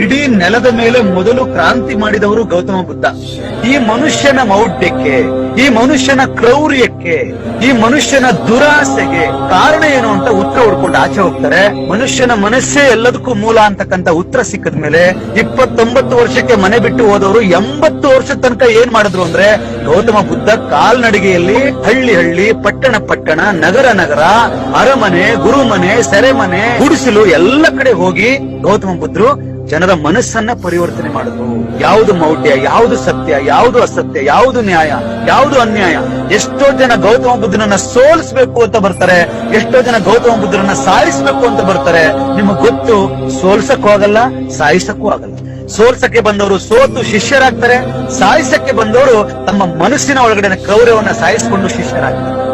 ಇಡೀ ನೆಲದ ಮೇಲೆ ಮೊದಲು ಕ್ರಾಂತಿ ಮಾಡಿದವರು ಗೌತಮ ಬುದ್ಧ. ಈ ಮನುಷ್ಯನ ಮೌಢ್ಯಕ್ಕೆ ಈ ಮನುಷ್ಯನ ಕ್ರೌರ್ಯಕ್ಕೆ, ಈ ಮನುಷ್ಯನ ದುರಾಸೆಗೆ ಕಾರಣ ಏನು ಅಂತ ಉತ್ತರ ಹುಡ್ಕೊಂಡು ಆಚೆ ಹೋಗ್ತಾರೆ. ಮನುಷ್ಯನ ಮನಸ್ಸೇ ಎಲ್ಲದಕ್ಕೂ ಮೂಲ ಅಂತಕ್ಕಂತ ಉತ್ತರ ಸಿಕ್ಕದ ಮೇಲೆ ಇಪ್ಪತ್ತೊಂಬತ್ತು ವರ್ಷಕ್ಕೆ ಮನೆ ಬಿಟ್ಟು ಹೋದವರು ಎಂಬತ್ತು ವರ್ಷದ ತನಕ ಏನ್ ಮಾಡಿದ್ರು ಅಂದ್ರೆ, ಗೌತಮ ಬುದ್ಧ ಕಾಲ್ನಡಿಗೆಯಲ್ಲಿ ಹಳ್ಳಿ ಹಳ್ಳಿ, ಪಟ್ಟಣ ಪಟ್ಟಣ, ನಗರ ನಗರ, ಅರಮನೆ, ಗುರುಮನೆ, ಸೆರೆಮನೆ, ಗುಡಿಸಲು ಎಲ್ಲ ಕಡೆ ಹೋಗಿ ಗೌತಮ ಬುದ್ಧರು ಜನರ ಮನಸ್ಸನ್ನ ಪರಿವರ್ತನೆ ಮಾಡುದು. ಯಾವುದು ಮೌಢ್ಯ, ಯಾವುದು ಸತ್ಯ, ಯಾವುದು ಅಸತ್ಯ, ಯಾವುದು ನ್ಯಾಯ, ಯಾವುದು ಅನ್ಯಾಯ? ಎಷ್ಟೋ ಜನ ಗೌತಮ ಬುದ್ಧನನ್ನ ಸೋಲಿಸ್ಬೇಕು ಅಂತ ಬರ್ತಾರೆ, ಎಷ್ಟೋ ಜನ ಗೌತಮ ಬುದ್ಧರನ್ನ ಸಾಯಿಸ್ಬೇಕು ಅಂತ ಬರ್ತಾರೆ. ನಿಮಗ್ ಗೊತ್ತು, ಸೋಲ್ಸಕ್ಕೂ ಆಗಲ್ಲ, ಸಾಯಿಸಕ್ಕೂ ಆಗಲ್ಲ. ಸೋಲ್ಸಕ್ಕೆ ಬಂದವರು ಸೋತು ಶಿಷ್ಯರಾಗ್ತಾರೆ, ಸಾಯಿಸಕ್ಕೆ ಬಂದವರು ತಮ್ಮ ಮನಸ್ಸಿನ ಒಳಗಡೆ ಕ್ರೌರ್ಯವನ್ನ ಸಾಯಿಸಿಕೊಂಡು ಶಿಷ್ಯರಾಗ್ತಾರೆ.